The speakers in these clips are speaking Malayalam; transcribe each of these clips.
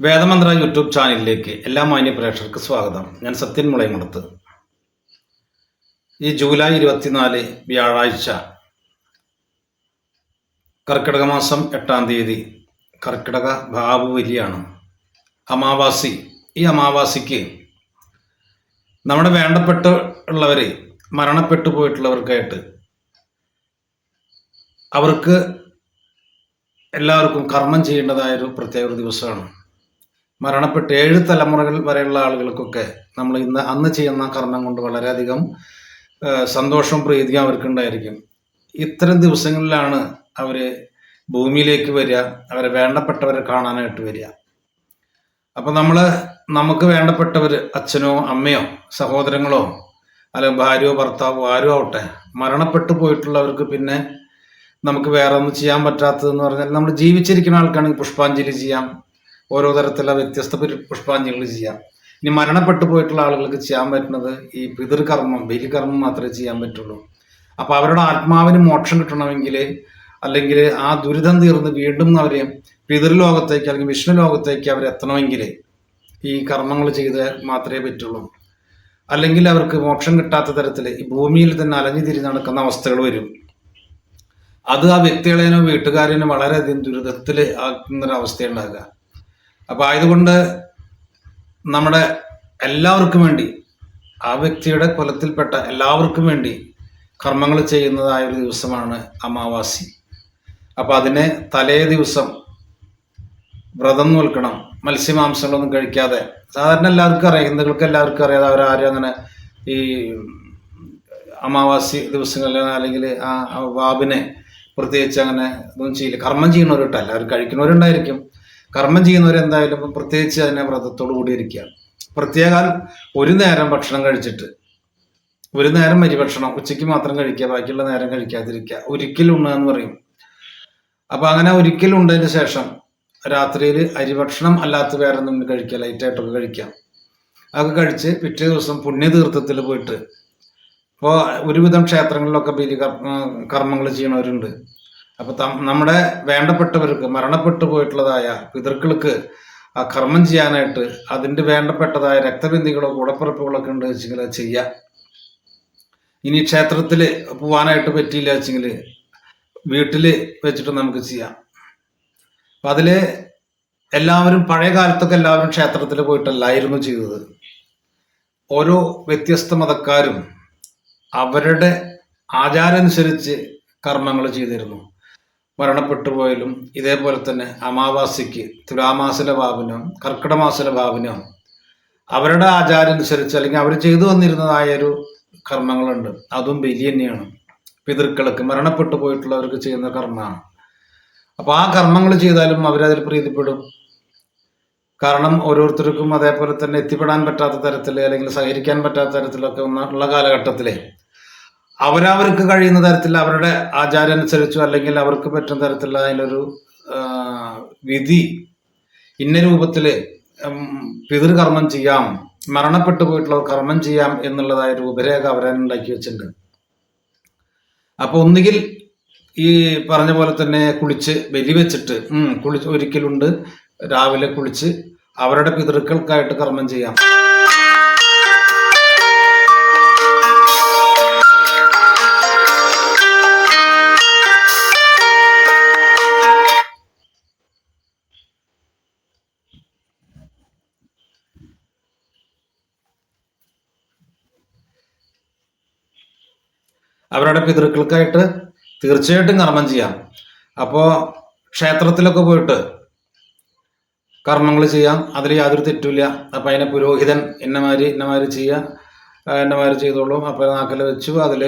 വേദമന്ത്ര യൂട്യൂബ് ചാനലിലേക്ക് എല്ലാ മാന്യ പ്രേക്ഷകർക്ക് സ്വാഗതം. ഞാൻ സത്യൻ മുളയമടത്ത്. ഈ ജൂലൈ ഇരുപത്തിനാല് വ്യാഴാഴ്ച കർക്കിടക മാസം എട്ടാം തീയതി കർക്കിടക ഭാവുവലിയാണ് അമാവാസി ഈ അമാവാസിക്ക് നമ്മുടെ വേണ്ടപ്പെട്ട ഉള്ളവർ മരണപ്പെട്ടു പോയിട്ടുള്ളവർക്കായിട്ട് അവർക്ക് എല്ലാവർക്കും കർമ്മം ചെയ്യേണ്ടതായൊരു പ്രത്യേക ദിവസമാണ്. മരണപ്പെട്ട് ഏഴ് തലമുറകൾ വരെയുള്ള ആളുകൾക്കൊക്കെ നമ്മൾ ഇന്ന് അന്ന് ചെയ്യുന്ന കർമ്മം കൊണ്ട് വളരെയധികം സന്തോഷവും പ്രീതിയും അവർക്കുണ്ടായിരിക്കും. ഇത്തരം ദിവസങ്ങളിലാണ് അവർ ഭൂമിയിലേക്ക് വരിക അവരെ വേണ്ടപ്പെട്ടവരെ കാണാനായിട്ട് വരിക. അപ്പം നമ്മൾ നമുക്ക് വേണ്ടപ്പെട്ടവർ അച്ഛനോ അമ്മയോ സഹോദരങ്ങളോ അല്ലെങ്കിൽ ഭാര്യയോ ഭർത്താവോ ആരും ആവട്ടെ മരണപ്പെട്ടു പോയിട്ടുള്ളവർക്ക് പിന്നെ നമുക്ക് വേറെ ഒന്നും ചെയ്യാൻ പറ്റാത്തതെന്ന് പറഞ്ഞാൽ നമ്മൾ ജീവിച്ചിരിക്കുന്ന ആൾക്കാണെങ്കിൽ പുഷ്പാഞ്ജലി ചെയ്യാം ഓരോ തരത്തിലുള്ള വ്യത്യസ്ത പുഷ്പാഞ്ജലികൾ ചെയ്യാം. ഇനി മരണപ്പെട്ടു പോയിട്ടുള്ള ആളുകൾക്ക് ചെയ്യാൻ പറ്റുന്നത് ഈ പിതൃകർമ്മം ബലികർമ്മം മാത്രമേ ചെയ്യാൻ പറ്റുള്ളൂ. അപ്പൊ അവരുടെ ആത്മാവിന് മോക്ഷം കിട്ടണമെങ്കിൽ അല്ലെങ്കിൽ ആ ദുരിതം തീർന്ന് വീണ്ടും അവരെ പിതൃലോകത്തേക്ക് അല്ലെങ്കിൽ വിഷ്ണു ലോകത്തേക്ക് അവർ എത്തണമെങ്കിൽ ഈ കർമ്മങ്ങൾ ചെയ്ത് മാത്രമേ പറ്റുള്ളൂ. അല്ലെങ്കിൽ അവർക്ക് മോക്ഷം കിട്ടാത്ത തരത്തിൽ ഈ ഭൂമിയിൽ തന്നെ അലഞ്ഞു തിരിഞ്ഞ് നടക്കുന്ന അവസ്ഥകൾ വരും. അത് ആ വ്യക്തികളേനോ വീട്ടുകാരേനോ വളരെയധികം ദുരിതത്തിൽ ആക്കുന്നൊരവസ്ഥ ഉണ്ടാകുക അപ്പൊ ആയതുകൊണ്ട് നമ്മുടെ എല്ലാവർക്കും വേണ്ടി ആ വ്യക്തിയുടെ കുലത്തിൽപ്പെട്ട എല്ലാവർക്കും വേണ്ടി കർമ്മങ്ങൾ ചെയ്യുന്നതായ ഒരു ദിവസമാണ് അമാവാസി. അപ്പൊ അതിനെ തലേ ദിവസം വ്രതം നോൽക്കണം മത്സ്യമാംസങ്ങളൊന്നും കഴിക്കാതെ. സാധാരണ എല്ലാവർക്കും അറിയാം ഹിന്ദുക്കൾക്ക് എല്ലാവർക്കും അറിയാതെ അവരാരും അങ്ങനെ ഈ അമാവാസി ദിവസങ്ങളിൽ അല്ലെങ്കിൽ ആ വാബിനെ പ്രത്യേകിച്ച് അങ്ങനെ ഒന്നും ചെയ്യില്ല. കർമ്മം ചെയ്യുന്നവരുണ്ടല്ല അവർ കഴിക്കുന്നവരുണ്ടായിരിക്കും. കർമ്മം ചെയ്യുന്നവരെന്തായാലും പ്രത്യേകിച്ച് അതിനെ വ്രതത്തോടു കൂടി ഇരിക്കുക പ്രത്യേകാൽ ഒരു നേരം ഭക്ഷണം കഴിച്ചിട്ട് ഒരു നേരം അരി ഭക്ഷണം ഉച്ചയ്ക്ക് മാത്രം കഴിക്കുക ബാക്കിയുള്ള നേരം കഴിക്കാതിരിക്കുക ഉണ്ണുക എന്ന് പറയും. അപ്പൊ അങ്ങനെ ഒരിക്കലുണ്ടതിന് ശേഷം രാത്രിയിൽ അരി ഭക്ഷണം അല്ലാത്ത വേറെ ഒന്നും കഴിക്കുക ലൈറ്റായിട്ടൊക്കെ കഴിക്കാം അതൊക്കെ കഴിച്ച് പിറ്റേ ദിവസം പുണ്യതീർത്ഥത്തിൽ പോയിട്ട് ഇപ്പോൾ ഒരുവിധം ക്ഷേത്രങ്ങളിലൊക്കെ ബലി കർമ്മങ്ങൾ ചെയ്യണവരുണ്ട്. അപ്പൊ നമ്മുടെ വേണ്ടപ്പെട്ടവർക്ക് മരണപ്പെട്ടു പോയിട്ടുള്ളതായ പിതൃക്കൾക്ക് ആ കർമ്മം ചെയ്യാനായിട്ട് അതിന്റെ വേണ്ടപ്പെട്ടതായ രക്തബന്ധികളോ കൂടപ്പിറപ്പുകളൊക്കെ ഉണ്ട് വെച്ചെങ്കിൽ അത് ചെയ്യാം. ഇനി ക്ഷേത്രത്തിൽ പോവാനായിട്ട് പറ്റിയില്ല വെച്ചെങ്കിൽ വീട്ടിൽ വെച്ചിട്ട് നമുക്ക് ചെയ്യാം. അപ്പൊ അതിൽ എല്ലാവരും പഴയ കാലത്തൊക്കെ എല്ലാവരും ക്ഷേത്രത്തിൽ പോയിട്ടല്ലായിരുന്നു ചെയ്തത്. ഓരോ വ്യത്യസ്ത മതക്കാരും അവരുടെ ആചാരമനുസരിച്ച് കർമ്മങ്ങൾ ചെയ്തിരുന്നു. മരണപ്പെട്ടു പോയാലും ഇതേപോലെ തന്നെ അമാവാസിക്ക് തുലാമാസിലെ ഭാവനം കർക്കിടമാസിലെ ഭാവനം അവരുടെ ആചാരം അനുസരിച്ച് അല്ലെങ്കിൽ അവർ ചെയ്തു വന്നിരുന്നതായ ഒരു കർമ്മങ്ങളുണ്ട്. അതും ബലി തന്നെയാണ്. പിതൃക്കൾക്ക് മരണപ്പെട്ടു പോയിട്ടുള്ളവർക്ക് ചെയ്യുന്ന കർമ്മമാണ്. അപ്പോൾ ആ കർമ്മങ്ങൾ ചെയ്താലും അവരതിൽ പ്രീതിപ്പെടും. കാരണം ഓരോരുത്തർക്കും അതേപോലെ തന്നെ എത്തിപ്പെടാൻ പറ്റാത്ത തരത്തിൽ അല്ലെങ്കിൽ സഹകരിക്കാൻ പറ്റാത്ത തരത്തിലൊക്കെ ഉള്ള കാലഘട്ടത്തിലെ അവരവർക്ക് കഴിയുന്ന തരത്തിൽ അവരുടെ ആചാരം അനുസരിച്ചു അല്ലെങ്കിൽ അവർക്ക് പറ്റുന്ന തരത്തിലുള്ള അതിലൊരു വിധി ഇന്ന രൂപത്തിൽ പിതൃകർമ്മം ചെയ്യാം മരണപ്പെട്ടു പോയിട്ടുള്ളവർ കർമ്മം ചെയ്യാം എന്നുള്ളതായ രൂപരേഖ അവരുണ്ടാക്കി വെച്ചിട്ടുണ്ട്. അപ്പൊ ഒന്നുകിൽ ഈ പറഞ്ഞ പോലെ തന്നെ കുളിച്ച് ബലി വെച്ചിട്ട് കുളിച്ച് ഒരിക്കലുണ്ട് രാവിലെ കുളിച്ച് അവരുടെ പിതൃക്കൾക്കായിട്ട് കർമ്മം ചെയ്യാം. അവരുടെ പിതൃക്കൾക്കായിട്ട് തീർച്ചയായിട്ടും കർമ്മം ചെയ്യാം. അപ്പോൾ ക്ഷേത്രത്തിലൊക്കെ പോയിട്ട് കർമ്മങ്ങൾ ചെയ്യാം. അതിൽ യാതൊരു തെറ്റുമില്ല. അപ്പം അതിനെ പുരോഹിതൻ ഇന്നമാതിരി ഇന്നമാതിരി ചെയ്യാം ആ, ഇന്നമാതിരി ചെയ്തോളൂ. അപ്പോൾ നാക്കൽ വെച്ചു അതിൽ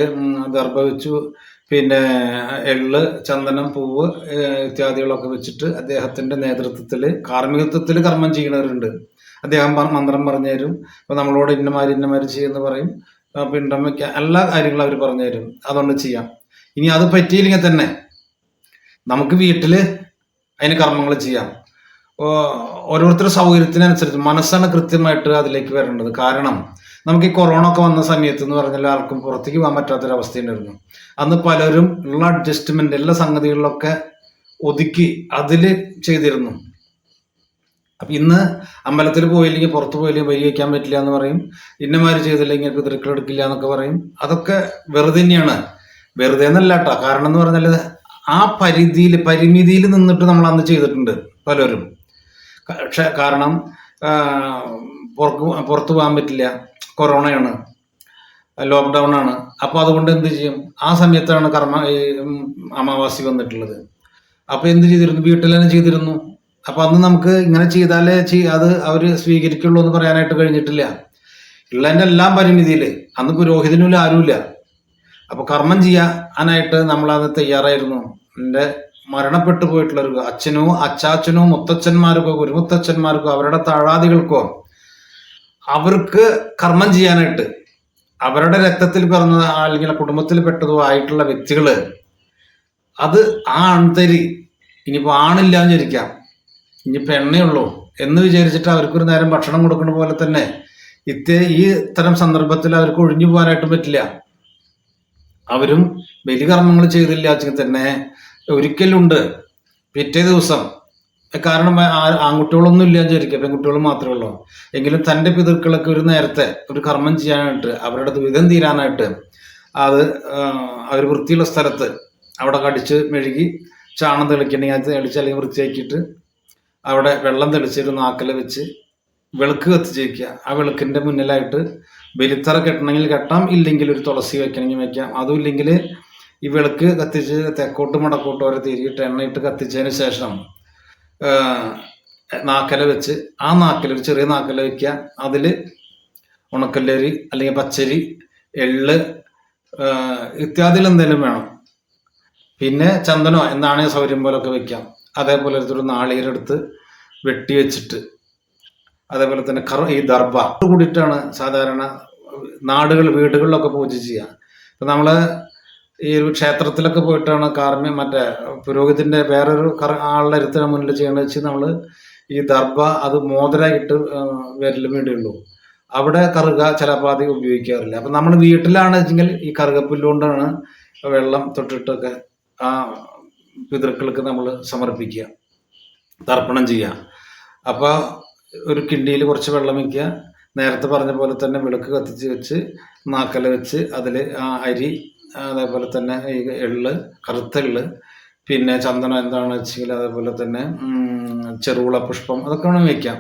ദർഭ വെച്ചു പിന്നെ എള്ള് ചന്ദനം പൂവ് ഇത്യാദികളൊക്കെ വെച്ചിട്ട് അദ്ദേഹത്തിന്റെ നേതൃത്വത്തിൽ കാർമ്മികത്വത്തിൽ കർമ്മം ചെയ്യുന്നവരുണ്ട്. അദ്ദേഹം മന്ത്രം പറഞ്ഞു തരും അപ്പോൾ നമ്മളോട് ഇന്നമാതിരി ഇന്നമാതിരി ചെയ്യുമെന്ന് പറയും. പിണ്ടം വയ്ക്കാൻ എല്ലാ കാര്യങ്ങളും അവർ പറഞ്ഞു തരും. അതുകൊണ്ട് ചെയ്യാം. ഇനി അത് പറ്റിയില്ലെങ്കിൽ തന്നെ നമുക്ക് വീട്ടിൽ അതിന് കർമ്മങ്ങൾ ചെയ്യാം. ഓരോരുത്തരുടെ സൗകര്യത്തിനനുസരിച്ച് മനസ്സാണ് കൃത്യമായിട്ട് അതിലേക്ക് വരേണ്ടത്. കാരണം നമുക്ക് ഈ കൊറോണ ഒക്കെ വന്ന സമയത്ത് എന്ന് പറഞ്ഞാൽ ആർക്കും പുറത്തേക്ക് പോകാൻ പറ്റാത്തൊരവസ്ഥയുണ്ടായിരുന്നു. അന്ന് പലരും ഉള്ള അഡ്ജസ്റ്റ്മെന്റ് എല്ലാ സംഗതികളിലൊക്കെ ഒതുക്കി അതിൽ ചെയ്തിരുന്നു. അപ്പം ഇന്ന് അമ്പലത്തിൽ പോയില്ലെങ്കിൽ പുറത്ത് പോയില്ലെങ്കിൽ വരി വയ്ക്കാൻ പറ്റില്ല എന്ന് പറയും. ഇന്നമാര് ചെയ്തില്ലെങ്കിൽ പിതൃക്കൾ എടുക്കില്ല എന്നൊക്കെ പറയും. അതൊക്കെ വെറുതെ തന്നെയാണ്. വെറുതെ എന്നല്ല കേട്ടോ കാരണം എന്ന് പറഞ്ഞാൽ ആ പരിധിയിൽ പരിമിതിയിൽ നിന്നിട്ട് നമ്മൾ അന്ന് ചെയ്തിട്ടുണ്ട് പലരും. പക്ഷെ കാരണം പുറത്ത് പുറത്തു പോകാൻ പറ്റില്ല. കൊറോണയാണ്. ലോക്ക്ഡൗൺ ആണ്. അപ്പോൾ അതുകൊണ്ട് എന്ത് ചെയ്യും? ആ സമയത്താണ് കർമ്മ അമാവാസി വന്നിട്ടുള്ളത്. അപ്പോൾ എന്ത് ചെയ്തിരുന്നു? വീട്ടിൽ തന്നെ ചെയ്തിരുന്നു. അപ്പോൾ അന്ന് നമുക്ക് ഇങ്ങനെ ചെയ്താലേ ചെയ് അത് അവർ സ്വീകരിക്കുള്ളൂ എന്ന് പറയാനായിട്ട് കഴിഞ്ഞിട്ടില്ല. ഉള്ളതിന്റെ എല്ലാം പരിമിതിയിൽ അന്ന് പുരോഹിതനുമില്ല ആരുമില്ല അപ്പൊ കർമ്മം ചെയ്യാനായിട്ട് നമ്മൾ അത് തയ്യാറായിരുന്നു. എന്റെ മരണപ്പെട്ടു പോയിട്ടുള്ള ഒരു അച്ഛനോ അച്ചാച്ചനോ മുത്തച്ഛന്മാർക്കോ ഗുരുമുത്തച്ഛന്മാർക്കോ അവരുടെ താഴാദികൾക്കോ അവർക്ക് കർമ്മം ചെയ്യാനായിട്ട് അവരുടെ രക്തത്തിൽ പിറന്ന അല്ലെങ്കിൽ കുടുംബത്തിൽ പെട്ടതോ ആയിട്ടുള്ള വ്യക്തികൾ അത് ആ അൺതരി ഇനിയിപ്പോ ആണില്ല എന്ന് വിചാരിക്കാം. ഇനിയിപ്പോ എണ്ണയുള്ളൂ എന്ന് വിചാരിച്ചിട്ട് അവർക്കൊരു നേരം ഭക്ഷണം കൊടുക്കുന്ന പോലെ തന്നെ ഇത്തേ ഈ ഇത്തരം സന്ദർഭത്തിൽ അവർക്ക് ഒഴിഞ്ഞു പോകാനായിട്ടും പറ്റില്ല. അവരും ബലികർമ്മങ്ങൾ ചെയ്തില്ല വെച്ചെങ്കിൽ തന്നെ ഒരിക്കലുണ്ട്. പിറ്റേ ദിവസം കാരണം ആൺകുട്ടികളൊന്നും ഇല്ല എന്ന് വിചാരിക്കുക പെൺകുട്ടികൾ മാത്രമേ ഉള്ളൂ. എങ്കിലും തന്റെ പിതൃക്കളൊക്കെ ഒരു നേരത്തെ ഒരു കർമ്മം ചെയ്യാനായിട്ട് അവരുടെ ദുരിതം തീരാനായിട്ട് അത് അവർ വൃത്തിയുള്ള സ്ഥലത്ത് അവിടെ കടിച്ച് മെഴുകി ചാണം തെളിക്കണമെങ്കിൽ അത് തെളിച്ച് അല്ലെങ്കിൽ വൃത്തിയാക്കിയിട്ട് അവിടെ വെള്ളം തെളിച്ചൊരു നാക്കല വെച്ച് വിളക്ക് കത്തിച്ച് വെക്കുക. ആ വിളക്കിന്റെ മുന്നിലായിട്ട് ബലിത്തറ കെട്ടണമെങ്കിൽ കെട്ടാം ഇല്ലെങ്കിൽ ഒരു തുളസി വെക്കണമെങ്കിൽ വെക്കാം. അതും ഇല്ലെങ്കിൽ ഈ വിളക്ക് കത്തിച്ച് തെക്കോട്ടും വടക്കോട്ടും വരെ തിരിയിട്ട് എണ്ണയിട്ട് കത്തിച്ചതിന് ശേഷം നാക്കല വെച്ച് ആ നാക്കല ഒരു ചെറിയ നാക്കല വെക്കുക. അതിൽ ഉണക്കല്ലരി അല്ലെങ്കിൽ പച്ചരി എള്ള് ഇത്യാദിയിൽ എന്തെങ്കിലും വേണം. പിന്നെ ചന്ദനോ എന്താണെങ്കിൽ സൗകര്യം പോലൊക്കെ വെക്കാം. അതേപോലെ ഒരു നാളികരെടുത്ത് വെട്ടി വെച്ചിട്ട് അതേപോലെ തന്നെ കറ ഈ ഇത് കൂടിയിട്ടാണ് സാധാരണ നാടുകൾ വീടുകളിലൊക്കെ പൂജ ചെയ്യുക. ഇപ്പം നമ്മൾ ഈ ഒരു ക്ഷേത്രത്തിലൊക്കെ പോയിട്ടാണ് കാർമ്മ്യം മറ്റേ പുരോഹിതന്റെ വേറൊരു കറ ആളുടെ അടുത്തിന് മുന്നിൽ ചെയ്യണമെന്ന് വെച്ച് നമ്മൾ ഈ ദർബ അത് മോതിരായിട്ട് വിരൽ വേണ്ടിയുള്ളൂ അവിടെ കറുക ചിലപ്പോൾ ഉപയോഗിക്കാറില്ല. അപ്പം നമ്മൾ വീട്ടിലാണ് വെച്ചെങ്കിൽ ഈ കറുകപ്പുല്ലുകൊണ്ടാണ് വെള്ളം തൊട്ടിട്ടൊക്കെ ആ പിതൃക്കൾക്ക് നമ്മൾ സമർപ്പിക്കുക തർപ്പണം ചെയ്യുക. അപ്പോൾ ഒരു കിണ്ടിയിൽ കുറച്ച് വെള്ളം വയ്ക്കുക. നേരത്തെ പറഞ്ഞ പോലെ തന്നെ വിളക്ക് കത്തിച്ച് വെച്ച് നാക്കല വെച്ച് അതിൽ ആ അരി അതേപോലെ തന്നെ ഈ എള്ള് കറുത്ത എള്ള് പിന്നെ ചന്ദനം എന്താണെന്ന് വെച്ചെങ്കിൽ അതേപോലെ തന്നെ ഉം, ചെറുവിള പുഷ്പം അതൊക്കെ വേണമെങ്കിൽ വെക്കാം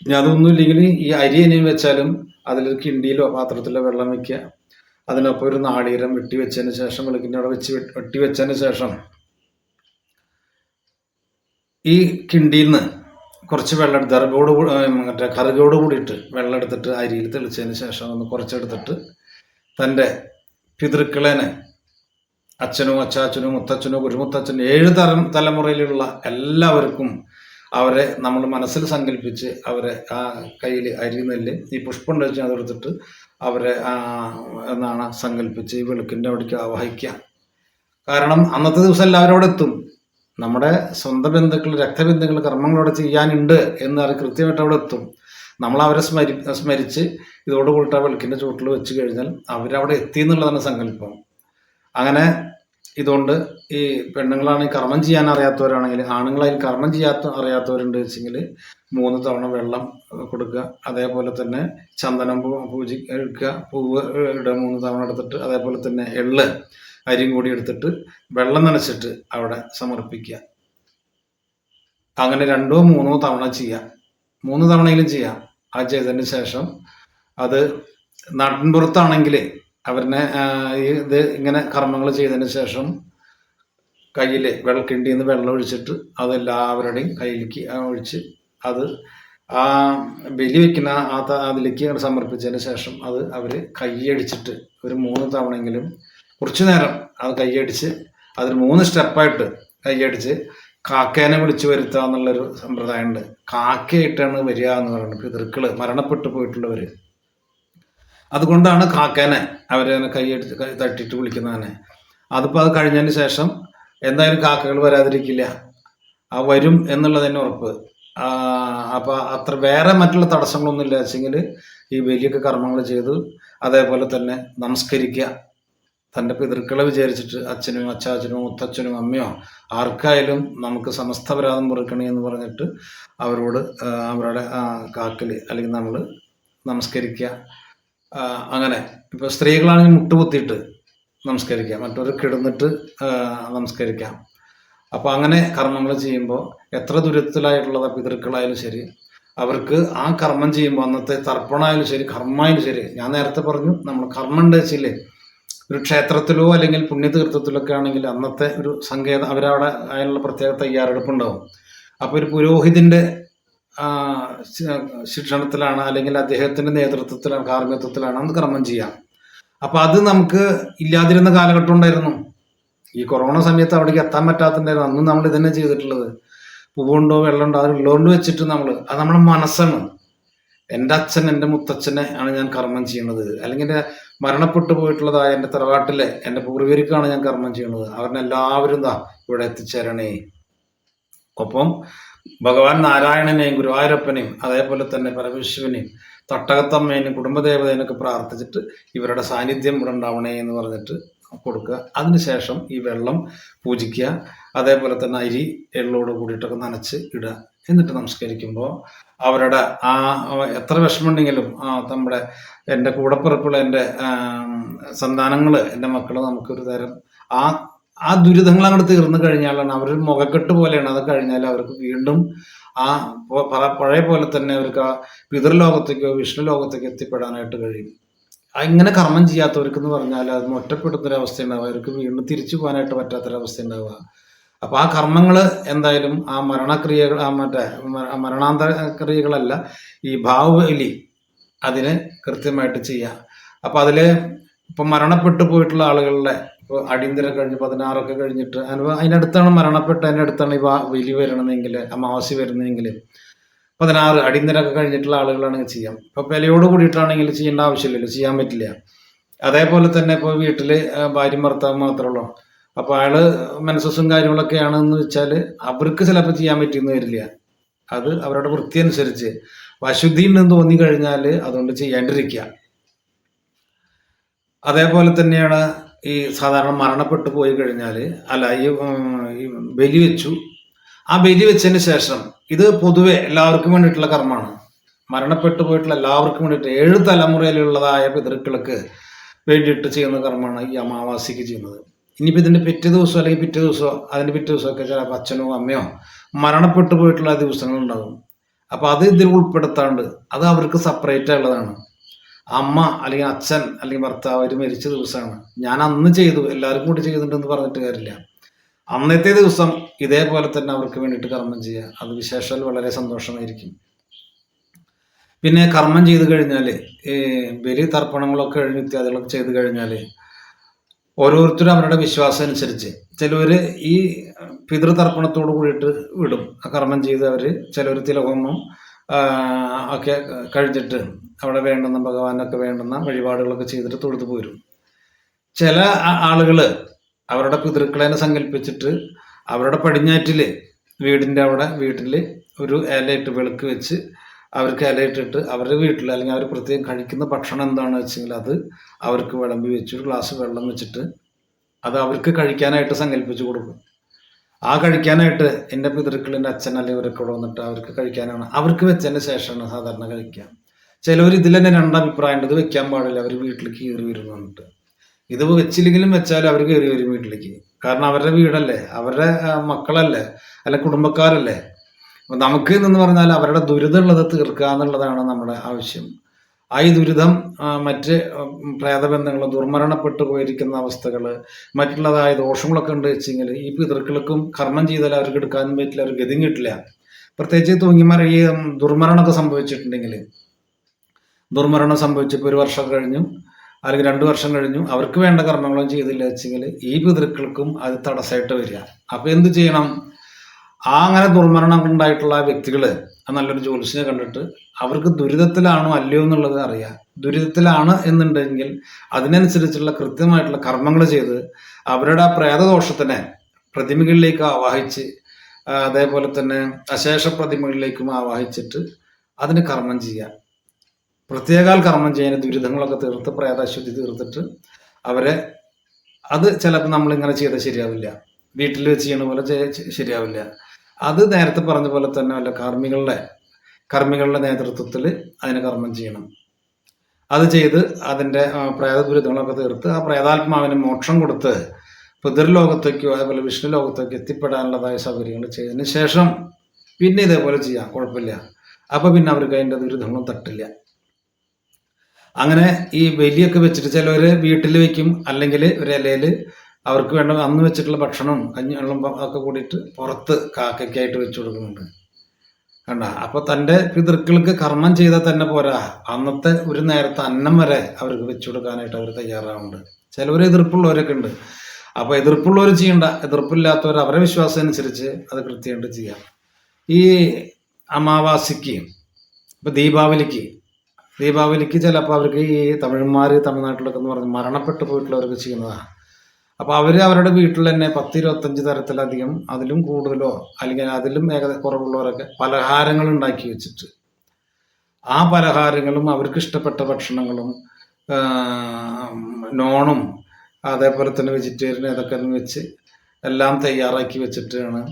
ഇനി അതൊന്നും ഇല്ലെങ്കിൽ ഈ അരി ഇനിയും വെച്ചാലും അതിലൊരു കിണ്ടിയിലോ പാത്രത്തിലോ വെള്ളം വെക്കുക അതിനൊപ്പം ഒരു നാളീരം വെട്ടി വെച്ചതിന് ശേഷം വിളക്കിന്റെ അവിടെ വെച്ച് വെട്ടി വെച്ചതിന് ശേഷം ഈ കിണ്ടിയിൽ നിന്ന് കുറച്ച് വെള്ളം എടുത്ത് അറബോട് മറ്റേ കറുകയോട് കൂടിയിട്ട് വെള്ളം എടുത്തിട്ട് അരിയിൽ തെളിച്ചതിന് ശേഷം ഒന്ന് കുറച്ചെടുത്തിട്ട് തന്റെ പിതൃക്കളേനെ അച്ഛനും അച്ചാച്ചനും മുത്തച്ഛനും കുരുമുത്തച്ഛനും ഏഴ് തരം തലമുറയിലുള്ള എല്ലാവർക്കും അവരെ നമ്മൾ മനസ്സിൽ സങ്കല്പിച്ച് അവരെ ആ കയ്യിൽ അരി നെല്ല് ഈ പുഷ്പം വെച്ച് അതെടുത്തിട്ട് അവരെ എന്നാണ് സങ്കല്പിച്ച് ഈ വെളുക്കിന്റെ അവിടേക്ക് ആവാഹിക്കുക. കാരണം അന്നത്തെ ദിവസം എല്ലാവരും അവിടെ എത്തും. നമ്മുടെ സ്വന്തം ബന്ധുക്കൾ രക്തബന്ധുക്കൾ കർമ്മങ്ങളോടെ ചെയ്യാനുണ്ട് എന്ന് അവർ കൃത്യമായിട്ട് അവിടെ എത്തും. നമ്മൾ അവരെ സ്മരി സ്മരിച്ച് ഇതോടുകൂടിയിട്ട് ആ വെളുക്കിന്റെ ചുവട്ടിൽ വെച്ച് കഴിഞ്ഞാൽ അവരവിടെ എത്തി എന്നുള്ളതാണ് സങ്കല്പം. അങ്ങനെ ഇതുകൊണ്ട് ഈ പെണ്ണുങ്ങളാണെങ്കിൽ കർമ്മം ചെയ്യാൻ അറിയാത്തവരാണെങ്കിൽ ആണുങ്ങളായി കർമ്മം ചെയ്യാത്ത അറിയാത്തവരുണ്ട് വെച്ചെങ്കിൽ മൂന്ന് തവണ വെള്ളം കൊടുക്കുക അതേപോലെ തന്നെ ചന്ദനം പൂജ എടുക്കുക പൂവ് ഇടുക മൂന്ന് തവണ എടുത്തിട്ട് അതേപോലെ തന്നെ എള്ള്. അരിയും കൂടി എടുത്തിട്ട് വെള്ളം നനച്ചിട്ട് അവിടെ സമർപ്പിക്കുക. അങ്ങനെ രണ്ടോ മൂന്നോ തവണ ചെയ്യാം. മൂന്ന് തവണയിലും ചെയ്യാം. ആ ചെയ്തതിന് ശേഷം അത് നാട്ടിൻപുറത്താണെങ്കിൽ അവരിനെ ഇത് ഇങ്ങനെ കർമ്മങ്ങൾ ചെയ്തതിന് ശേഷം കയ്യിൽ വെള്ളക്കിണ്ടിയിൽ നിന്ന് വെള്ളം ഒഴിച്ചിട്ട് അതെല്ലാവരുടെയും കയ്യിലേക്ക് ഒഴിച്ച് അത് ആ ബലി വെക്കുന്ന ആ അതിലേക്ക് സമർപ്പിച്ചതിന് ശേഷം അത് അവർ കൈയടിച്ചിട്ട് ഒരു മൂന്ന് തവണയെങ്കിലും കുറച്ചു നേരം അത് കൈയടിച്ച് അതിൽ മൂന്ന് സ്റ്റെപ്പായിട്ട് കൈയടിച്ച് കാക്കേനെ വിളിച്ചു വരുത്തുക എന്നുള്ളൊരു സമ്പ്രദായമുണ്ട്. കാക്കയായിട്ടാണ് വരിക എന്ന് പറയുന്നത്. പിതൃക്കൾ മരണപ്പെട്ടു പോയിട്ടുള്ളവർ അതുകൊണ്ടാണ് കാക്കേനെ അവരെ കൈയടിച്ച് തട്ടിയിട്ട് വിളിക്കുന്നതന്നെ അതിപ്പോൾ അത് കഴിഞ്ഞതിന് ശേഷം എന്തായാലും കാക്കകൾ വരാതിരിക്കില്ല. ആ വരും എന്നുള്ളത് തന്നെ ഉറപ്പ്. അപ്പോൾ അപ്പൊ അത്ര വേറെ മറ്റുള്ള തടസ്സങ്ങളൊന്നും ഇല്ല വെച്ചെങ്കിൽ ഈ വലിയൊക്കെ കർമ്മങ്ങൾ ചെയ്ത് അതേപോലെ തന്നെ നമസ്കരിക്കുക. തന്റെ പിതൃക്കളെ വിചാരിച്ചിട്ട് അച്ഛനും അച്ചാച്ചനോ മുത്തച്ഛനും അമ്മയോ ആർക്കായാലും നമുക്ക് സമസ്തപരാധം പൊറുക്കണേ എന്ന് പറഞ്ഞിട്ട് അവരോട് അവരുടെ കാക്കൽ അല്ലെങ്കിൽ നമ്മൾ നമസ്കരിക്കുക. അങ്ങനെ. ഇപ്പോൾ സ്ത്രീകളാണെങ്കിൽ മുട്ടുകുത്തിയിട്ട് നമസ്കരിക്കാം മറ്റൊരു കിടന്നിട്ട് നമസ്കരിക്കാം അപ്പോൾ അങ്ങനെ കർമ്മങ്ങൾ ചെയ്യുമ്പോൾ എത്ര ദുരിതത്തിലായിട്ടുള്ള പിതൃക്കളായാലും ശരി അവർക്ക് ആ കർമ്മം ചെയ്യുമ്പോൾ അന്നത്തെ തർപ്പണമായാലും ശരി കർമ്മമായാലും ശരി. ഞാൻ നേരത്തെ പറഞ്ഞു നമ്മൾ കർമ്മം ഉണ്ട് വെച്ചില്ലേ ഒരു ക്ഷേത്രത്തിലോ അല്ലെങ്കിൽ പുണ്യതീർത്ഥത്തിലോ ഒക്കെ ആണെങ്കിൽ അന്നത്തെ ഒരു സങ്കേതം അവരവിടെ അതിനുള്ള പ്രത്യേക തയ്യാറെടുപ്പുണ്ടാവും. അപ്പോൾ ഒരു പുരോഹിതന്റെ ശിക്ഷണത്തിലാണ് അല്ലെങ്കിൽ അദ്ദേഹത്തിന്റെ നേതൃത്വത്തിലാണ് കാർമ്മികത്വത്തിലാണ് അന്ന് കർമ്മം ചെയ്യാം. അപ്പൊ അത് നമുക്ക് ഇല്ലാതിരുന്ന കാലഘട്ടം ഉണ്ടായിരുന്നു. ഈ കൊറോണ സമയത്ത് അവിടേക്ക് എത്താൻ പറ്റാത്തണ്ടായിരുന്നു. അന്ന് നമ്മൾ ഇതന്നെ ചെയ്തിട്ടുള്ളത്. പൂവുണ്ടോ വെള്ളമുണ്ടോ അത് ഉള്ളതുകൊണ്ട് വെച്ചിട്ട് നമ്മൾ അത് നമ്മുടെ മനസ്സാണ്. എന്റെ അച്ഛൻ എന്റെ മുത്തച്ഛനെ ആണ് ഞാൻ കർമ്മം ചെയ്യുന്നത് അല്ലെങ്കിൽ എന്റെ മരണപ്പെട്ടു പോയിട്ടുള്ളതായ എന്റെ തറവാട്ടിലെ എന്റെ പൂർവികർക്കാണ് ഞാൻ കർമ്മം ചെയ്യുന്നത്. അവരെല്ലാവരും ദാ ഇവിടെ എത്തിച്ചേരണേ. ഒപ്പം ഭഗവാൻ നാരായണനെയും ഗുരുവായൂരപ്പനെയും അതേപോലെ തന്നെ പരമേശ്വരനെയും തട്ടകത്തമ്മേനെയും കുടുംബദേവതേനൊക്കെ പ്രാർത്ഥിച്ചിട്ട് ഇവരുടെ സാന്നിധ്യം ഇവിടെ ഉണ്ടാവണേ എന്ന് പറഞ്ഞിട്ട് കൊടുക്കുക. അതിനുശേഷം ഈ വെള്ളം പൂജിക്കുക. അതേപോലെ തന്നെ അരി എള്ളോട് കൂടിയിട്ടൊക്കെ നനച്ച് ഇടുക. എന്നിട്ട് നമസ്കരിക്കുമ്പോൾ അവരുടെ ആ എത്ര വിഷമമുണ്ടെങ്കിലും നമ്മുടെ എന്റെ കൂടപ്പിറപ്പുള്ള എന്റെ സന്താനങ്ങൾ എന്റെ മക്കൾ നമുക്കൊരു തരം ആ ആ ദുരിതങ്ങൾ അങ്ങോട്ട് തീർന്നു കഴിഞ്ഞാലാണ് അവർ മുഖക്കെട്ട് പോലെയാണ്. അത് കഴിഞ്ഞാൽ അവർക്ക് വീണ്ടും ആ പഴയ പോലെ തന്നെ അവർക്ക് ആ പിതൃലോകത്തേക്കോ വിഷ്ണു ലോകത്തേക്കോ എത്തിപ്പെടാനായിട്ട് കഴിയും. ഇങ്ങനെ കർമ്മം ചെയ്യാത്തവർക്ക് എന്ന് പറഞ്ഞാൽ അത് ഒറ്റപ്പെടുന്നൊരവസ്ഥ ഉണ്ടാവുക അവർക്ക് വീണ്ടും തിരിച്ചു പോകാനായിട്ട് പറ്റാത്തൊരവസ്ഥ ഉണ്ടാവുക അപ്പൊ ആ കർമ്മങ്ങൾ എന്തായാലും ആ മരണക്രിയകൾ ആ മറ്റേ മരണാന്തര ക്രിയകളല്ല ഈ ഭാവബലി അതിന് കൃത്യമായിട്ട് ചെയ്യാം. അപ്പൊ അതിൽ ഇപ്പൊ മരണപ്പെട്ടു പോയിട്ടുള്ള ആളുകളുടെ ഇപ്പോൾ അടിയന്തരം കഴിഞ്ഞ് പതിനാറൊക്കെ കഴിഞ്ഞിട്ട് അതിന് അതിനടുത്താണ് മരണപ്പെട്ട് അതിന്റെ അടുത്താണ് ഈ വലി വരണമെങ്കിൽ അമാവാസി വരുന്നതെങ്കിൽ പതിനാറ് അടിയന്തരമൊക്കെ കഴിഞ്ഞിട്ടുള്ള ആളുകളാണെങ്കിൽ ചെയ്യാം. ഇപ്പൊ വിലയോട് കൂടിയിട്ടാണെങ്കിൽ ചെയ്യേണ്ട ആവശ്യമില്ലല്ലോ ചെയ്യാൻ പറ്റില്ല. അതേപോലെ തന്നെ ഇപ്പോൾ വീട്ടിൽ ഭാര്യ ഭർത്താവ് മാത്രമേ അപ്പൊ അയാൾ മനസ്സസും കാര്യങ്ങളൊക്കെ എന്ന് വെച്ചാൽ അവർക്ക് ചിലപ്പോൾ ചെയ്യാൻ പറ്റിയെന്ന് വരില്ല. അത് അവരുടെ വൃത്തി അനുസരിച്ച് അശുദ്ധി ഉണ്ടെന്ന് തോന്നി കഴിഞ്ഞാൽ അതുകൊണ്ട് ചെയ്യാണ്ടിരിക്കുക അതേപോലെ തന്നെയാണ് ഈ സാധാരണ മരണപ്പെട്ടു പോയി കഴിഞ്ഞാൽ അല്ല ഈ ബലി വെച്ചു. ആ ബലി വെച്ചതിന് ശേഷം ഇത് പൊതുവെ എല്ലാവർക്കും വേണ്ടിയിട്ടുള്ള കർമ്മമാണ്. മരണപ്പെട്ടു പോയിട്ടുള്ള എല്ലാവർക്കും വേണ്ടിയിട്ട് ഏഴ് തലമുറയിലുള്ളതായ പിതൃക്കൾക്ക് വേണ്ടിയിട്ട് ചെയ്യുന്ന കർമ്മമാണ് ഈ അമാവാസിക്ക് ചെയ്യുന്നത്. ഇനിയിപ്പോൾ ഇതിന്റെ പിറ്റേ ദിവസം അല്ലെങ്കിൽ പിറ്റേ ദിവസമോ അതിന്റെ പിറ്റേ ദിവസമൊക്കെ ചിലപ്പോൾ അച്ഛനോ അമ്മയോ മരണപ്പെട്ടു പോയിട്ടുള്ള ദിവസങ്ങളുണ്ടാകും. അപ്പോൾ അത് ഇതിൽ ഉൾപ്പെടുത്താണ്ട് അത് അവർക്ക് സെപ്പറേറ്റ് ഉള്ളതാണ് അമ്മ അല്ലെങ്കിൽ അച്ഛൻ അല്ലെങ്കിൽ ഭർത്താവ് അവർ മരിച്ച ദിവസമാണ്. ഞാൻ അന്ന് ചെയ്തു എല്ലാവർക്കും കൂടി ചെയ്തിട്ടുണ്ടെന്ന് പറഞ്ഞിട്ട് കാര്യമില്ല. അന്നത്തെ ദിവസം ഇതേപോലെ തന്നെ അവർക്ക് വേണ്ടിയിട്ട് കർമ്മം ചെയ്യുക. അത് വിശേഷാൽ വളരെ സന്തോഷമായിരിക്കും. പിന്നെ കർമ്മം ചെയ്ത് കഴിഞ്ഞാൽ ബലി തർപ്പണങ്ങളൊക്കെ കഴിഞ്ഞ് ഇത്യാദികളൊക്കെ ചെയ്ത് കഴിഞ്ഞാൽ ഓരോരുത്തരും അവരുടെ വിശ്വാസം അനുസരിച്ച്. ചിലവർ ഈ പിതൃതർപ്പണത്തോട് കൂടിയിട്ട് വിടും. കർമ്മം ചെയ്ത് അവർ ചിലവർ തിലഹോമം ഒക്കെ കഴിഞ്ഞിട്ട് അവിടെ വേണ്ടുന്ന ഭഗവാനൊക്കെ വേണ്ടുന്ന വഴിപാടുകളൊക്കെ ചെയ്തിട്ട് തൊഴുതു പോരും. ചില ആളുകൾ അവരുടെ പിതൃക്കളെ സങ്കല്പിച്ചിട്ട് അവരുടെ പടിഞ്ഞാറ്റിൽ വീടിന്റെ അവിടെ വീട്ടിൽ ഒരു ഏലയിട്ട് വെളുക്ക് വെച്ച് അവർക്ക് ഇലയിട്ടിട്ട് അവരുടെ വീട്ടിൽ അല്ലെങ്കിൽ അവർ പ്രത്യേകം കഴിക്കുന്ന ഭക്ഷണം എന്താണെന്ന് വെച്ചെങ്കിൽ അത് അവർക്ക് വിളമ്പി വെച്ച് ഒരു ഗ്ലാസ് വെള്ളം വെച്ചിട്ട് അത് അവർക്ക് കഴിക്കാനായിട്ട് സങ്കല്പിച്ച് കൊടുക്കും. ആ കഴിക്കാനായിട്ട് എന്റെ പിതൃക്കളിന്റെ അച്ഛൻ അല്ലെങ്കിൽ ഇവരൊക്കെ ഇവിടെ വന്നിട്ട് അവർക്ക് കഴിക്കാനാണ്. അവർക്ക് വെച്ചതിന് ശേഷമാണ് സാധാരണ കഴിക്കുക. ചിലവർ ഇതിൽ തന്നെ രണ്ടഭിപ്രായം ഉണ്ട്. ഇത് വെക്കാൻ പാടില്ല. അവർ വീട്ടിലേക്ക് കയറി വരും ഇത് വെച്ചില്ലെങ്കിലും വെച്ചാൽ അവർ കയറി വരും വീട്ടിലേക്ക്. കാരണം അവരുടെ വീടല്ലേ? അവരുടെ മക്കളല്ലേ? അല്ലെ കുടുംബക്കാരല്ലേ? നമുക്ക് എന്ന് പറഞ്ഞാൽ അവരുടെ ദുരിതമുള്ളത് തീർക്കുക എന്നുള്ളതാണ് നമ്മുടെ ആവശ്യം. ആ ഈ ദുരിതം മറ്റ് പ്രേതബന്ധങ്ങൾ ദുർമരണപ്പെട്ടു പോയിരിക്കുന്ന അവസ്ഥകൾ മറ്റുള്ളതായ ദോഷങ്ങളൊക്കെ ഉണ്ട് വെച്ചെങ്കിൽ ഈ പിതൃക്കൾക്കും കർമ്മം ചെയ്താൽ അവർക്ക് എടുക്കാനും പറ്റില്ല അവർ ഗതിയും കിട്ടില്ല. പ്രത്യേകിച്ച് തൂങ്ങിമാർ ഈ ദുർമരണമൊക്കെ സംഭവിച്ചിട്ടുണ്ടെങ്കിൽ ദുർമരണം സംഭവിച്ചപ്പോൾ ഒരു വർഷം കഴിഞ്ഞു അല്ലെങ്കിൽ രണ്ട് വർഷം കഴിഞ്ഞു അവർക്ക് വേണ്ട കർമ്മങ്ങളും ചെയ്തില്ല വെച്ചെങ്കിൽ ഈ പിതൃക്കൾക്കും അത് തടസ്സമായിട്ട് വരിക. അപ്പൊ എന്ത് ചെയ്യണം? ആ അങ്ങനെ ദുർമരണം ഉണ്ടായിട്ടുള്ള വ്യക്തികൾ ആ നല്ലൊരു ജ്യോതിഷനെ കണ്ടിട്ട് അവർക്ക് ദുരിതത്തിലാണോ അല്ലയോ എന്നുള്ളത് അറിയാം. ദുരിതത്തിലാണ് എന്നുണ്ടെങ്കിൽ അതിനനുസരിച്ചുള്ള കൃത്യമായിട്ടുള്ള കർമ്മങ്ങൾ ചെയ്ത് അവരുടെ ആ പ്രേതദോഷത്തിനെ പ്രതിമകളിലേക്ക് ആവാഹിച്ച് അതേപോലെ തന്നെ അശേഷ പ്രതിമകളിലേക്കും ആവാഹിച്ചിട്ട് അതിന് കർമ്മം ചെയ്യാം. പ്രത്യേകാൽ കർമ്മം ചെയ്യാൻ ദുരിതങ്ങളൊക്കെ തീർത്ത് പ്രേതാശുദ്ധി തീർത്തിട്ട് അവരെ അത് ചിലപ്പോൾ നമ്മളിങ്ങനെ ചെയ്താൽ ശരിയാവില്ല. വീട്ടിൽ വെച്ച് ചെയ്യണ പോലെ ശരിയാവില്ല. അത് നേരത്തെ പറഞ്ഞ പോലെ തന്നെ വല്ല കർമ്മികളുടെ കർമ്മികളുടെ നേതൃത്വത്തിൽ അതിനെ കർമ്മം ചെയ്യണം. അത് ചെയ്ത് അതിന്റെ പ്രേത ദുരിതങ്ങളൊക്കെ തീർത്ത് ആ പ്രേതാത്മാവിന് മോക്ഷം കൊടുത്ത് പിതൃലോകത്തേക്കോ അതേപോലെ വിഷ്ണു ലോകത്തേക്കോ എത്തിപ്പെടാനുള്ളതായ സൗകര്യങ്ങൾ ചെയ്തതിന് ശേഷം പിന്നെ ഇതേപോലെ ചെയ്യാം കുഴപ്പമില്ല. അപ്പോൾ പിന്നെ അവർക്ക് അതിന്റെ ദുരിതങ്ങളും തട്ടില്ല. അങ്ങനെ ഈ ബലിയൊക്കെ വെച്ചിട്ട് ചിലവർ വീട്ടിൽ വെക്കും അല്ലെങ്കിൽ ഒരു ഇലയിൽ അവർക്ക് വേണ്ട അന്ന് വെച്ചിട്ടുള്ള ഭക്ഷണം കഞ്ഞി വെള്ളം ഒക്കെ കൂടിയിട്ട് പുറത്ത് കാക്കയ്ക്കായിട്ട് വെച്ചു കൊടുക്കുന്നുണ്ട്. കണ്ട? അപ്പൊ തന്റെ പിതൃക്കൾക്ക് കർമ്മം ചെയ്താൽ തന്നെ പോരാ. അന്നത്തെ ഒരു നേരത്തെ അന്നം വരെ അവർക്ക് വെച്ചു കൊടുക്കാനായിട്ട് അവർ തയ്യാറാവുന്നുണ്ട്. ചിലവർ എതിർപ്പുള്ളവരൊക്കെ ഉണ്ട്. അപ്പൊ എതിർപ്പുള്ളവർ ചെയ്യണ്ട. എതിർപ്പില്ലാത്തവർ അവരെ വിശ്വാസം അനുസരിച്ച് അത് കൃത്യമായിട്ട് ചെയ്യാം. ഈ അമാവാസിക്ക് ഇപ്പൊ ദീപാവലിക്ക് ദീപാവലിക്ക് ചിലപ്പോൾ അവർക്ക് ഈ തമിഴന്മാർ തമിഴ്നാട്ടിലൊക്കെ എന്ന് പറഞ്ഞ് മരണപ്പെട്ടു പോയിട്ടുള്ളവർക്ക് ചെയ്യുന്നതാണ് അപ്പോൾ അവർ അവരുടെ വീട്ടിൽ തന്നെ പത്ത് ഇരുപത്തഞ്ച് തരത്തിലധികം അതിലും കൂടുതലോ അല്ലെങ്കിൽ അതിലും ഏകദേശം കുറവുള്ളവരൊക്കെ പലഹാരങ്ങൾ ഉണ്ടാക്കി വെച്ചിട്ട്. ആ പലഹാരങ്ങളും അവർക്ക് ഇഷ്ടപ്പെട്ട ഭക്ഷണങ്ങളും നോണും അതേപോലെ തന്നെ വെജിറ്റേറിയൻ ഇതൊക്കെ വെച്ച് എല്ലാം തയ്യാറാക്കി വെച്ചിട്ടാണ്.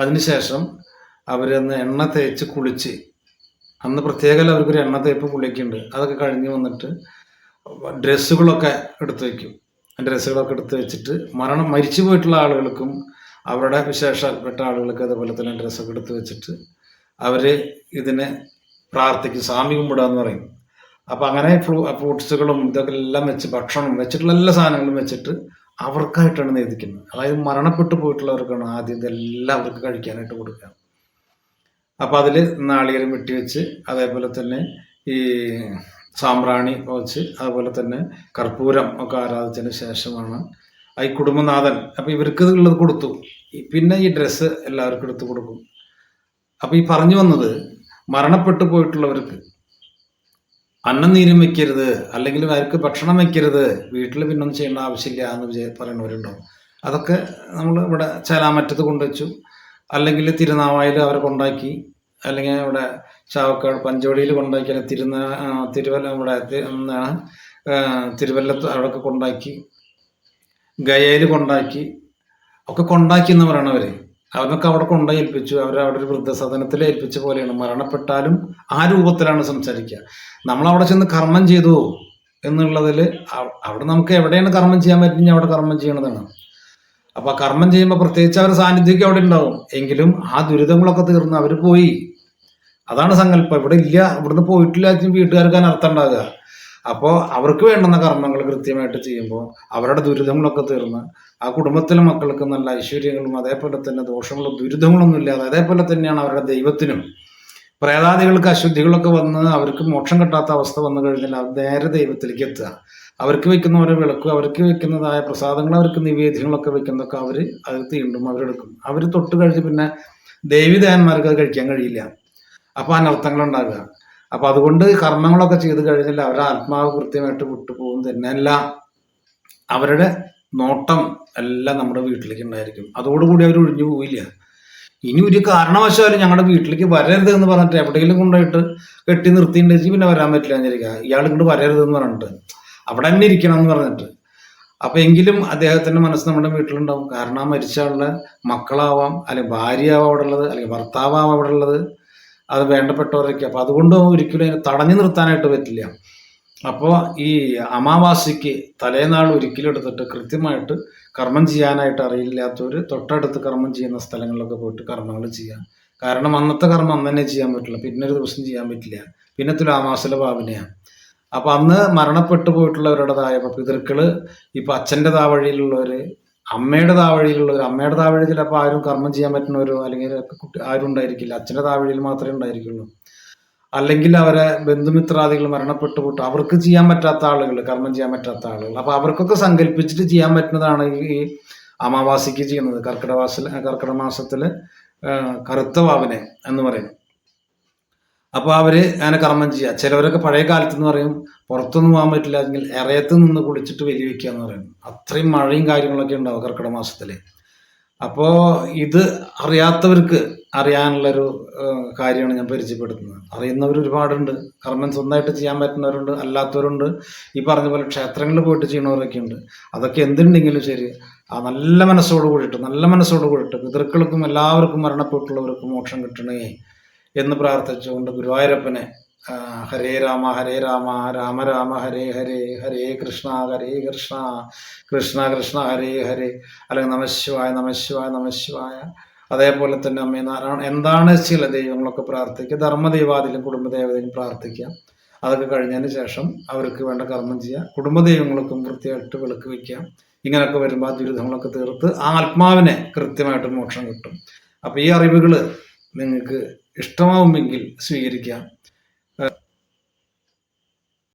അതിനുശേഷം അവരന്ന് എണ്ണ തേച്ച് കുളിച്ച് അന്ന് പ്രത്യേകം അവർക്കൊരു എണ്ണ തേപ്പ് കുളിക്കുന്നുണ്ട്. അതൊക്കെ കഴിഞ്ഞ് വന്നിട്ട് ഡ്രസ്സുകളൊക്കെ എടുത്ത് വയ്ക്കും ഡ്രസ്സുകളൊക്കെ എടുത്ത് വെച്ചിട്ട് മരണം മരിച്ചു പോയിട്ടുള്ള ആളുകൾക്കും അവരുടെ വിശേഷപ്പെട്ട ആളുകൾക്ക് അതുപോലെ തന്നെ ഡ്രസ്സൊക്കെ എടുത്ത് വെച്ചിട്ട് അവർ ഇതിനെ പ്രാർത്ഥിക്കും സ്വാമി കുമ്പിടുക എന്ന് പറയും. അപ്പം അങ്ങനെ ഫ്രൂ ഫ്രൂട്ട്സുകളും ഇതൊക്കെ എല്ലാം വെച്ച് ഭക്ഷണം വെച്ചിട്ടുള്ള എല്ലാ സാധനങ്ങളും വെച്ചിട്ട് അവർക്കായിട്ടാണ് നേദിക്കുന്നത് അതായത് മരണപ്പെട്ടു പോയിട്ടുള്ളവർക്കാണ് ആദ്യം ഇതെല്ലാം അവർക്ക് കഴിക്കാനായിട്ട് കൊടുക്കുക. അപ്പം അതിൽ നാളികേരം വെട്ടി വെച്ച് അതേപോലെ തന്നെ ഈ സാമ്പ്രാണി വെച്ച് അതുപോലെ തന്നെ കർപ്പൂരം ഒക്കെ ആരാധിച്ചതിന് ശേഷമാണ് ഈ കുടുംബനാഥൻ. അപ്പം ഇവർക്ക് ഉള്ളത് കൊടുത്തു. പിന്നെ ഈ ഡ്രസ്സ് എല്ലാവർക്കും എടുത്തു കൊടുക്കും. അപ്പം ഈ പറഞ്ഞു വന്നത് മരണപ്പെട്ടു പോയിട്ടുള്ളവർക്ക് അന്നം നീരും വെക്കരുത് അല്ലെങ്കിൽ അവർക്ക് ഭക്ഷണം വെക്കരുത് വീട്ടിൽ പിന്നൊന്നും ചെയ്യേണ്ട ആവശ്യമില്ല എന്ന് വിജയ പറയുന്നവരുണ്ടാവും അതൊക്കെ നമ്മൾ ഇവിടെ ചേലാമറ്റത്ത് കൊണ്ടുവച്ചു. അല്ലെങ്കിൽ തിരുനാവായിൽ അവരെ കൊണ്ടാക്കി അല്ലെങ്കിൽ ഇവിടെ ചാവക്കാട് പഞ്ചോടിയിൽ കൊണ്ടാക്കി തിരുന്ന തിരുന തിരുവല്ല ഇവിടെ തിരുവല്ലത്ത് അവിടെയൊക്കെ കൊണ്ടാക്കി ഗയയിൽ കൊണ്ടാക്കി ഒക്കെ കൊണ്ടാക്കി എന്ന് പറയണവർ അവരൊക്കെ അവിടെ കൊണ്ടുപോയി ഏൽപ്പിച്ചു. അവർ അവിടെ ഒരു വൃദ്ധസദനത്തിൽ ഏൽപ്പിച്ച പോലെയാണ്. മരണപ്പെട്ടാലും ആ രൂപത്തിലാണ് സംസാരിക്കുക. നമ്മൾ അവിടെ ചെന്ന് കർമ്മം ചെയ്തു എന്നുള്ളതിൽ അവിടെ നമുക്ക് എവിടെയാണ് കർമ്മം ചെയ്യാൻ പറ്റുന്ന അവിടെ കർമ്മം ചെയ്യണതാണ്. അപ്പൊ ആ കർമ്മം ചെയ്യുമ്പോൾ പ്രത്യേകിച്ച് അവരുടെ സാന്നിധ്യമൊക്കെ അവിടെ ഉണ്ടാവും. എങ്കിലും ആ ദുരിതങ്ങളൊക്കെ തീർന്ന് അവർ പോയി. അതാണ് സങ്കല്പം. ഇവിടെ ഇല്ല ഇവിടുന്ന് പോയിട്ടില്ല വീട്ടുകാർക്ക് അനർത്ഥം ഉണ്ടാകുക അപ്പോൾ അവർക്ക് വേണ്ടുന്ന കർമ്മങ്ങൾ കൃത്യമായിട്ട് ചെയ്യുമ്പോൾ അവരുടെ ദുരിതങ്ങളൊക്കെ തീർന്ന് ആ കുടുംബത്തിലെ മക്കൾക്ക് നല്ല ഐശ്വര്യങ്ങളും അതേപോലെ തന്നെ ദോഷങ്ങളും ദുരിതങ്ങളൊന്നും ഇല്ലാതെ അതേപോലെ തന്നെയാണ് അവരുടെ ദൈവത്തിനും. പ്രേതാദികൾക്ക് അശുദ്ധികളൊക്കെ വന്ന് അവർക്ക് മോക്ഷം കിട്ടാത്ത അവസ്ഥ വന്നു കഴിഞ്ഞാൽ അവർ നേരെ ദൈവത്തിലേക്ക് എത്തുക. അവർക്ക് വെക്കുന്ന ഓരോ വിളക്കും അവർക്ക് വെക്കുന്നതായ പ്രസാദങ്ങൾ അവർക്ക് നിവേദ്യങ്ങളൊക്കെ വെക്കുന്നതൊക്കെ അവർ അത് തീണ്ടും അവരെടുക്കും. അവർ തൊട്ട് കഴിഞ്ഞ് പിന്നെ ദേവിദേവന്മാർക്ക് അത് കഴിക്കാൻ കഴിയില്ല. അപ്പൊ അനർത്ഥങ്ങൾ ഉണ്ടാവുക അപ്പൊ അതുകൊണ്ട് കർമ്മങ്ങളൊക്കെ ചെയ്ത് കഴിഞ്ഞാൽ അവരുടെ ആത്മാവ് കൃത്യമായിട്ട് വിട്ടുപോകും തന്നെയല്ല. അവരുടെ നോട്ടം എല്ലാം നമ്മുടെ വീട്ടിലേക്ക് ഉണ്ടായിരിക്കും. അതോടുകൂടി അവർ ഒഴിഞ്ഞു പോവില്ല. ഇനി ഒരു കാരണവശാലും ഞങ്ങളുടെ വീട്ടിലേക്ക് വരരുത് എന്ന് പറഞ്ഞിട്ട് എവിടെയെങ്കിലും കൊണ്ടുപോയിട്ട് കെട്ടി നിർത്തിയിട്ടുണ്ടെങ്കിൽ പിന്നെ വരാൻ പറ്റില്ല എന്നിരിക്കുക ഇയാൾ ഇങ്ങോട്ട് വരരുത് എന്ന് പറഞ്ഞിട്ട്. അവിടെ തന്നെ ഇരിക്കണം എന്ന് പറഞ്ഞിട്ട്. അപ്പൊ എങ്കിലും അദ്ദേഹത്തിന്റെ മനസ്സ് നമ്മുടെ വീട്ടിലുണ്ടാവും. കാരണം മരിച്ച ആളുടെ മക്കളാവാം അല്ലെങ്കിൽ ഭാര്യയാവാം അവിടെ ഉള്ളത് അല്ലെങ്കിൽ ഭർത്താവാവാം അവിടെ ഉള്ളത്. അത് വേണ്ടപ്പെട്ടവരൊക്കെ. അപ്പൊ അതുകൊണ്ട് ഒരിക്കലും അതിനെ തടഞ്ഞു നിർത്താനായിട്ട് പറ്റില്ല. അപ്പോൾ ഈ അമാവാസിക്ക് തലേനാൾ ഒരിക്കലും എടുത്തിട്ട് കൃത്യമായിട്ട് കർമ്മം ചെയ്യാനായിട്ട് അറിയില്ലാത്തവർ തൊട്ടടുത്ത് കർമ്മം ചെയ്യുന്ന സ്ഥലങ്ങളിലൊക്കെ പോയിട്ട് കർമ്മങ്ങൾ ചെയ്യാം. കാരണം അന്നത്തെ കർമ്മം അന്ന് തന്നെ ചെയ്യാൻ പറ്റില്ല. പിന്നെ ഒരു ദിവസം ചെയ്യാൻ പറ്റില്ല. പിന്നെ തുലാമാസിലെ ഭാവനയാണ് അപ്പൊ അന്ന് മരണപ്പെട്ടു പോയിട്ടുള്ളവരുടേതായ പിതൃക്കൾ ഇപ്പൊ അച്ഛന്റെ താവഴിയിലുള്ളവര് അമ്മയുടെ താവഴിയിലുള്ള ഒരു അമ്മയുടെ താവഴി ചിലപ്പോൾ ആരും കർമ്മം ചെയ്യാൻ പറ്റുന്നവരോ അല്ലെങ്കിൽ ആരും ഉണ്ടായിരിക്കില്ല. അച്ഛന്റെ താവഴിയിൽ മാത്രമേ ഉണ്ടായിരിക്കുള്ളൂ. അല്ലെങ്കിൽ അവരെ ബന്ധുമിത്രാദികൾ മരണപ്പെട്ടു പോട്ട് അവർക്ക് ചെയ്യാൻ പറ്റാത്ത ആളുകൾ കർമ്മം ചെയ്യാൻ പറ്റാത്ത ആളുകൾ. അപ്പോൾ അവർക്കൊക്കെ സങ്കല്പിച്ചിട്ട് ചെയ്യാൻ പറ്റുന്നതാണ് ഈ അമാവാസിക്ക് ചെയ്യുന്നത്. കർക്കിടവാസ കർക്കിടക മാസത്തിൽ കറുത്ത എന്ന് പറയും അപ്പൊ അവർ അങ്ങനെ കർമ്മം ചെയ്യുക ചിലവരൊക്കെ പഴയ കാലത്ത് എന്ന് പറയും പുറത്തൊന്നും പോകാൻ പറ്റില്ല അല്ലെങ്കിൽ ഇറയത്ത് നിന്ന് കുളിച്ചിട്ട് വെല്ലു വെക്കുക എന്ന് പറയും. അത്രയും മഴയും കാര്യങ്ങളൊക്കെ ഉണ്ടാവും കർക്കിടക മാസത്തിൽ. അപ്പോ ഇത് അറിയാത്തവർക്ക് അറിയാനുള്ളൊരു കാര്യമാണ് ഞാൻ പരിചയപ്പെടുത്തുന്നത്. അറിയുന്നവർ ഒരുപാടുണ്ട് കർമ്മം സ്വന്തമായിട്ട് ചെയ്യാൻ പറ്റുന്നവരുണ്ട് അല്ലാത്തവരുണ്ട്. ഈ പറഞ്ഞ പോലെ ക്ഷേത്രങ്ങളിൽ പോയിട്ട് ചെയ്യണവരൊക്കെ ഉണ്ട്. അതൊക്കെ എന്തുണ്ടെങ്കിലും ശരി ആ നല്ല മനസ്സോട് കൂടിയിട്ട് നല്ല മനസ്സോട് കൂടിയിട്ട് പിതൃക്കൾക്കും എല്ലാവർക്കും മരണപ്പെട്ടുള്ളവർക്കും മോക്ഷം കിട്ടണേ. എന്ന് പ്രാർത്ഥിച്ചുകൊണ്ട് ഗുരുവായൂരപ്പനെ ഹരേ രാമ ഹരേ രാമ രാമ രാമ ഹരേ ഹരേ ഹരേ കൃഷ്ണ ഹരേ കൃഷ്ണ കൃഷ്ണ കൃഷ്ണ ഹരേ ഹരേ. അല്ലെങ്കിൽ നമശിവായ നമശിവായ നമശിവായ അതേപോലെ തന്നെ അമ്മേ നാരായണ എന്താണ് ചില ദൈവങ്ങളൊക്കെ പ്രാർത്ഥിക്കുക? ധർമ്മദൈവാദിലും കുടുംബദേവതയിലും പ്രാർത്ഥിക്കാം അതൊക്കെ കഴിഞ്ഞതിന് ശേഷം അവർക്ക് വേണ്ട കർമ്മം ചെയ്യാം കുടുംബദൈവങ്ങൾക്കും വൃത്തിയായിട്ട് വിളക്ക് വയ്ക്കാം ഇങ്ങനെയൊക്കെ വരുമ്പോൾ ആ ദുരിതങ്ങളൊക്കെ തീർത്ത് ആ ആത്മാവിനെ കൃത്യമായിട്ട് മോക്ഷം കിട്ടും. അപ്പോൾ ഈ അറിവുകൾ നിങ്ങൾക്ക് ഇഷ്ടമാവുമെങ്കിൽ സ്വീകരിക്കാം.